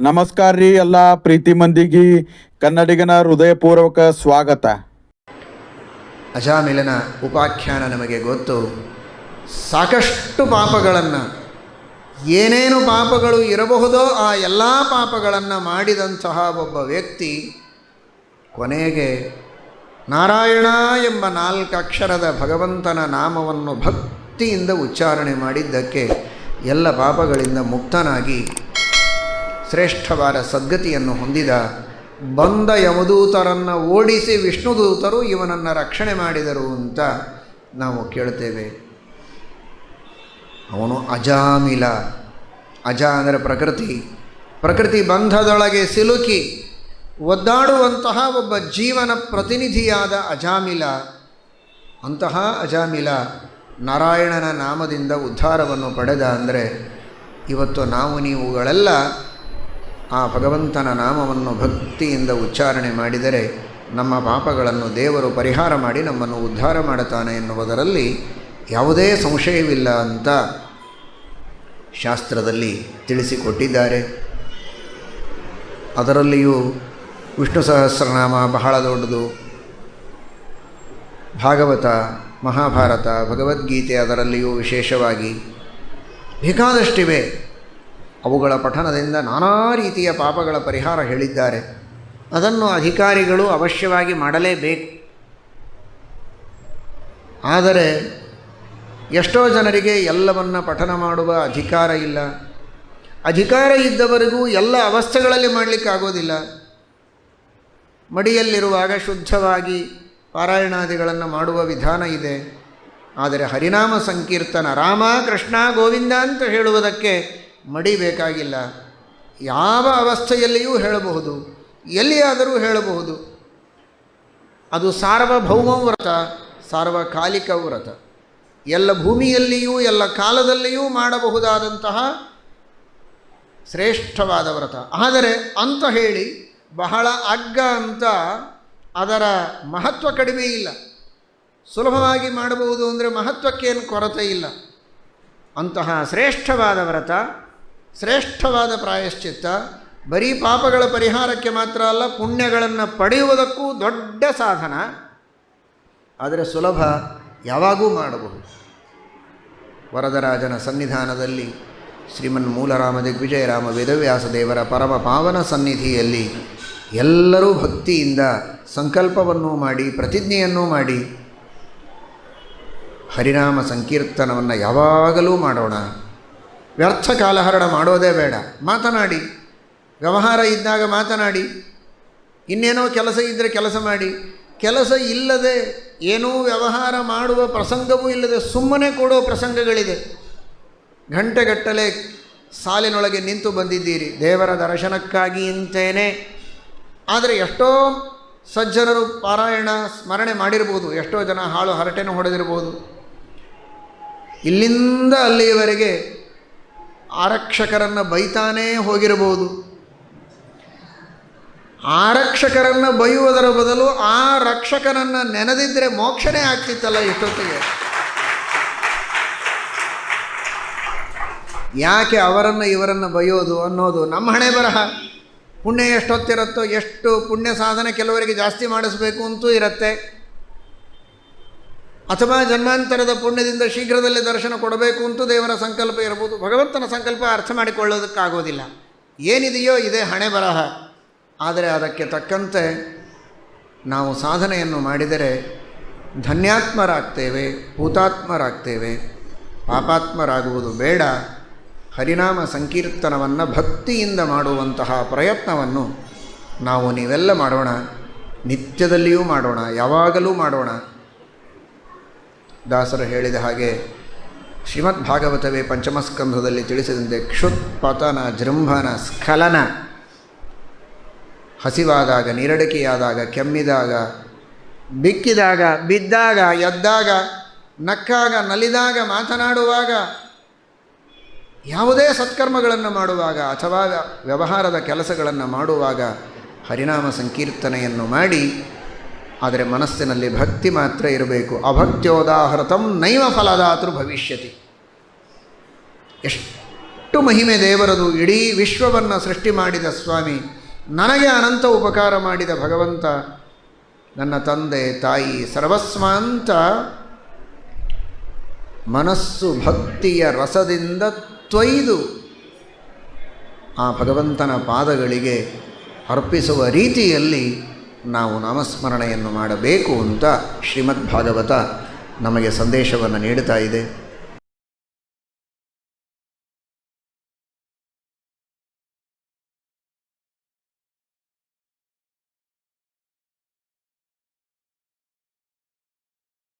ನಮಸ್ಕಾರ ರೀ ಎಲ್ಲ ಪ್ರೀತಿ ಮಂದಿಗೆ ಕನ್ನಡಿಗನ ಹೃದಯಪೂರ್ವಕ ಸ್ವಾಗತ. ಅಜಾಮಿಲನ ಉಪಾಖ್ಯಾನ ನಮಗೆ ಗೊತ್ತು. ಸಾಕಷ್ಟು ಪಾಪಗಳನ್ನು, ಏನೇನು ಪಾಪಗಳು ಇರಬಹುದೋ ಆ ಎಲ್ಲ ಪಾಪಗಳನ್ನು ಮಾಡಿದಂತಹ ಒಬ್ಬ ವ್ಯಕ್ತಿ ಕೊನೆಗೆ ನಾರಾಯಣ ಎಂಬ ನಾಲ್ಕು ಅಕ್ಷರದ ಭಗವಂತನ ನಾಮವನ್ನು ಭಕ್ತಿಯಿಂದ ಉಚ್ಚಾರಣೆ ಮಾಡಿದ್ದಕ್ಕೆ ಎಲ್ಲ ಪಾಪಗಳಿಂದ ಮುಕ್ತನಾಗಿ ಶ್ರೇಷ್ಠವಾದ ಸದ್ಗತಿಯನ್ನು ಹೊಂದಿದ ಬಂದ ಯಮದೂತರನ್ನು ಓಡಿಸಿ ವಿಷ್ಣುದೂತರು ಇವನನ್ನು ರಕ್ಷಣೆ ಮಾಡಿದರು ಅಂತ ನಾವು ಕೇಳ್ತೇವೆ ಅವನು ಅಜಾಮಿಲ. ಅಜ ಅಂದರೆ ಪ್ರಕೃತಿ. ಪ್ರಕೃತಿ ಬಂಧದೊಳಗೆ ಸಿಲುಕಿ ಒದ್ದಾಡುವಂತಹ ಒಬ್ಬ ಜೀವನ ಪ್ರತಿನಿಧಿಯಾದ ಅಜಾಮಿಲ. ಅಂತಹ ಅಜಾಮಿಲ ನಾರಾಯಣನ ನಾಮದಿಂದ ಉದ್ಧಾರವನ್ನು ಪಡೆದ ಅಂದರೆ ಇವತ್ತು ನಾವು ನೀವುಗಳೆಲ್ಲ ಆ ಭಗವಂತನ ನಾಮವನ್ನು ಭಕ್ತಿಯಿಂದ ಉಚ್ಚಾರಣೆ ಮಾಡಿದರೆ ನಮ್ಮ ಪಾಪಗಳನ್ನು ದೇವರು ಪರಿಹಾರ ಮಾಡಿ ನಮ್ಮನ್ನು ಉದ್ಧಾರ ಮಾಡುತ್ತಾನೆ ಎನ್ನುವುದರಲ್ಲಿ ಯಾವುದೇ ಸಂಶಯವಿಲ್ಲ ಅಂತ ಶಾಸ್ತ್ರದಲ್ಲಿ ತಿಳಿಸಿಕೊಟ್ಟಿದ್ದಾರೆ. ಅದರಲ್ಲಿಯೂ ವಿಷ್ಣು ಸಹಸ್ರನಾಮ ಬಹಳ ದೊಡ್ಡದು. ಭಾಗವತ, ಮಹಾಭಾರತ, ಭಗವದ್ಗೀತೆ ಅದರಲ್ಲಿಯೂ ವಿಶೇಷವಾಗಿ ಬೇಕಾದಷ್ಟಿವೆ. ಅವುಗಳ ಪಠನದಿಂದ ನಾನಾ ರೀತಿಯ ಪಾಪಗಳ ಪರಿಹಾರ ಹೇಳಿದ್ದಾರೆ. ಅದನ್ನು ಅಧಿಕಾರಿಗಳು ಅವಶ್ಯವಾಗಿ ಮಾಡಲೇಬೇಕು. ಆದರೆ ಎಷ್ಟೋ ಜನರಿಗೆ ಎಲ್ಲವನ್ನು ಪಠನ ಮಾಡುವ ಅಧಿಕಾರ ಇಲ್ಲ. ಅಧಿಕಾರ ಇದ್ದವರಿಗೂ ಎಲ್ಲ ಅವಸ್ಥೆಗಳಲ್ಲಿ ಮಾಡಲಿಕ್ಕಾಗೋದಿಲ್ಲ ಮಡಿಯಲ್ಲಿರುವಾಗ ಶುದ್ಧವಾಗಿ ಪಾರಾಯಣಾದಿಗಳನ್ನು ಮಾಡುವ ವಿಧಾನ ಇದೆ. ಆದರೆ ಹರಿನಾಮ ಸಂಕೀರ್ತನ ರಾಮ ಕೃಷ್ಣ ಗೋವಿಂದ ಅಂತ ಹೇಳುವುದಕ್ಕೆ ಮಡಿ ಬೇಕಾಗಿಲ್ಲ ಯಾವ ಅವಸ್ಥೆಯಲ್ಲಿಯೂ ಹೇಳಬಹುದು. ಎಲ್ಲಿಯಾದರೂ ಹೇಳಬಹುದು. ಅದು ಸಾರ್ವಭೌಮ ವ್ರತ, ಸಾರ್ವಕಾಲಿಕ ವ್ರತ. ಎಲ್ಲ ಭೂಮಿಯಲ್ಲಿಯೂ, ಎಲ್ಲ ಕಾಲದಲ್ಲಿಯೂ ಮಾಡಬಹುದಾದಂತಹ ಶ್ರೇಷ್ಠವಾದ ವ್ರತ. ಆದರೆ ಅಂತ ಹೇಳಿ ಬಹಳ ಅಗ್ಗ ಅಂತ ಅದರ ಮಹತ್ವ ಕಡಿಮೆ ಇಲ್ಲ. ಸುಲಭವಾಗಿ ಮಾಡಬಹುದು ಅಂದರೆ ಮಹತ್ವಕ್ಕೇನು ಕೊರತೆ ಇಲ್ಲ. ಅಂತಹ ಶ್ರೇಷ್ಠವಾದ ವ್ರತ ಶ್ರೇಷ್ಠವಾದ ಪ್ರಾಯಶ್ಚಿತ್ತ. ಬರೀ ಪಾಪಗಳ ಪರಿಹಾರಕ್ಕೆ ಮಾತ್ರ ಅಲ್ಲ, ಪುಣ್ಯಗಳನ್ನು ಪಡೆಯುವುದಕ್ಕೂ ದೊಡ್ಡ ಸಾಧನ. ಆದರೆ ಸುಲಭ ಯಾವಾಗೂ ಮಾಡಬಹುದು. ವರದರಾಜನ ಸನ್ನಿಧಾನದಲ್ಲಿ ಶ್ರೀಮನ್ ಮೂಲರಾಮ ದಿಗ್ವಿಜಯರಾಮ ವೇದವ್ಯಾಸ ದೇವರ ಪರಮ ಪಾವನ ಸನ್ನಿಧಿಯಲ್ಲಿ ಎಲ್ಲರೂ ಭಕ್ತಿಯಿಂದ ಸಂಕಲ್ಪವನ್ನು ಮಾಡಿ, ಪ್ರತಿಜ್ಞೆಯನ್ನು ಮಾಡಿ ಹರಿನಾಮ ಸಂಕೀರ್ತನವನ್ನು ಯಾವಾಗಲೂ ಮಾಡೋಣ. ವ್ಯರ್ಥ ಕಾಲಹರಣ ಮಾಡೋದೇ ಬೇಡ. ಮಾತನಾಡಿ. ವ್ಯವಹಾರ ಇದ್ದಾಗ ಮಾತನಾಡಿ. ಇನ್ನೇನೋ ಕೆಲಸ ಇದ್ದರೆ ಕೆಲಸ ಮಾಡಿ. ಕೆಲಸ ಇಲ್ಲದೆ ಏನೂ ವ್ಯವಹಾರ ಮಾಡುವ ಪ್ರಸಂಗವೂ ಇಲ್ಲದೆ ಸುಮ್ಮನೆ ಕೊಡೋ ಪ್ರಸಂಗಗಳಿದೆ. ಗಂಟೆಗಟ್ಟಲೆ ಸಾಲಿನೊಳಗೆ ನಿಂತು ಬಂದಿದ್ದೀರಿ. ದೇವರ ದರ್ಶನಕ್ಕಾಗಿ ಅಂತೇನೆ ಆದರೆ ಎಷ್ಟೋ ಸಜ್ಜನರು ಪಾರಾಯಣ ಸ್ಮರಣೆ ಮಾಡಿರ್ಬೋದು. ಎಷ್ಟೋ ಜನ ಹಾಳು ಹರಟೆನೂ ಹೊಡೆದಿರ್ಬೋದು. ಇಲ್ಲಿಂದ ಅಲ್ಲಿಯವರೆಗೆ ಆರಕ್ಷಕರನ್ನು ಬೈತಾನೇ ಹೋಗಿರಬಹುದು. ಆರಕ್ಷಕರನ್ನು ಬೈಯುವುದರ ಬದಲು ಆ ರಕ್ಷಕನನ್ನು ನೆನೆದಿದ್ದರೆ ಮೋಕ್ಷನೇ ಆಗ್ತಿತ್ತಲ್ಲ ಇಷ್ಟೊತ್ತಿಗೆ ಯಾಕೆ ಅವರನ್ನು ಇವರನ್ನು ಬೈಯೋದು ಅನ್ನೋದು ನಮ್ಮ ಹಣೆ ಬರಹ. ಪುಣ್ಯ ಎಷ್ಟೊತ್ತಿರುತ್ತೋ ಎಷ್ಟು ಪುಣ್ಯ ಸಾಧನೆ ಕೆಲವರಿಗೆ ಜಾಸ್ತಿ ಮಾಡಿಸ್ಬೇಕು ಅಂತೂ ಇರುತ್ತೆ. ಅಥವಾ ಜನ್ಮಾಂತರದ ಪುಣ್ಯದಿಂದ ಶೀಘ್ರದಲ್ಲೇ ದರ್ಶನ ಕೊಡಬೇಕು ಅಂತೂ ದೇವರ ಸಂಕಲ್ಪ ಇರಬಹುದು. ಭಗವಂತನ ಸಂಕಲ್ಪ ಅರ್ಥ ಮಾಡಿಕೊಳ್ಳೋದಕ್ಕಾಗೋದಿಲ್ಲ. ಏನಿದೆಯೋ ಇದೇ ಹಣೆ ಬರಹ. ಆದರೆ ಅದಕ್ಕೆ ತಕ್ಕಂತೆ ನಾವು ಸಾಧನೆಯನ್ನು ಮಾಡಿದರೆ ಧನ್ಯಾತ್ಮರಾಗ್ತೇವೆ, ಭೂತಾತ್ಮರಾಗ್ತೇವೆ. ಪಾಪಾತ್ಮರಾಗುವುದು ಬೇಡ. ಹರಿನಾಮ ಸಂಕೀರ್ತನವನ್ನು ಭಕ್ತಿಯಿಂದ ಮಾಡುವಂತಹ ಪ್ರಯತ್ನವನ್ನು ನಾವು ನೀವೆಲ್ಲ ಮಾಡೋಣ. ನಿತ್ಯದಲ್ಲಿಯೂ ಮಾಡೋಣ, ಯಾವಾಗಲೂ ಮಾಡೋಣ. ದಾಸರು ಹೇಳಿದ ಹಾಗೆ ಶ್ರೀಮದ್ ಭಾಗವತವೇ ಪಂಚಮಸ್ಕಂಧದಲ್ಲಿ ತಿಳಿಸಿದಂತೆ ಕ್ಷುತ್ಪತನ ಜೃಂಭನ ಸ್ಖಲನ. ಹಸಿವಾದಾಗ ನೀರಡಿಕೆಯಾದಾಗ ಕೆಮ್ಮಿದಾಗ, ಬಿಕ್ಕಿದಾಗ ಬಿದ್ದಾಗ ಎದ್ದಾಗ, ನಕ್ಕಾಗ ನಲಿದಾಗ ಮಾತನಾಡುವಾಗ, ಯಾವುದೇ ಸತ್ಕರ್ಮಗಳನ್ನು ಮಾಡುವಾಗ ಅಥವಾ ವ್ಯವಹಾರದ ಕೆಲಸಗಳನ್ನು ಮಾಡುವಾಗ ಹರಿನಾಮ ಸಂಕೀರ್ತನೆಯನ್ನು ಮಾಡಿ ಆದರೆ ಮನಸ್ಸಿನಲ್ಲಿ ಭಕ್ತಿ ಮಾತ್ರ ಇರಬೇಕು. ಅಭಕ್ತ್ಯೋದಾಹೃತಂ ನೈವ ಫಲದಾತೃ ಭವಿಷ್ಯತಿ. ಎಷ್ಟು ಮಹಿಮೆ ದೇವರದು. ಇಡೀ ವಿಶ್ವವನ್ನು ಸೃಷ್ಟಿ ಮಾಡಿದ ಸ್ವಾಮಿ, ನನಗೆ ಅನಂತ ಉಪಕಾರ ಮಾಡಿದ ಭಗವಂತ, ನನ್ನ ತಂದೆ, ತಾಯಿ ಸರ್ವಸ್ವ ಅಂತ ಮನಸ್ಸು ಭಕ್ತಿಯ ರಸದಿಂದ ತ್ವಯ್ದು ಆ ಭಗವಂತನ ಪಾದಗಳಿಗೆ ಅರ್ಪಿಸುವ ರೀತಿಯಲ್ಲಿ ನಾವು ನಾಮಸ್ಮರಣೆಯನ್ನು ಮಾಡಬೇಕು ಅಂತ ಶ್ರೀಮದ್ ಭಾಗವತ ನಮಗೆ ಸಂದೇಶವನ್ನು ನೀಡುತ್ತಾ ಇದೆ.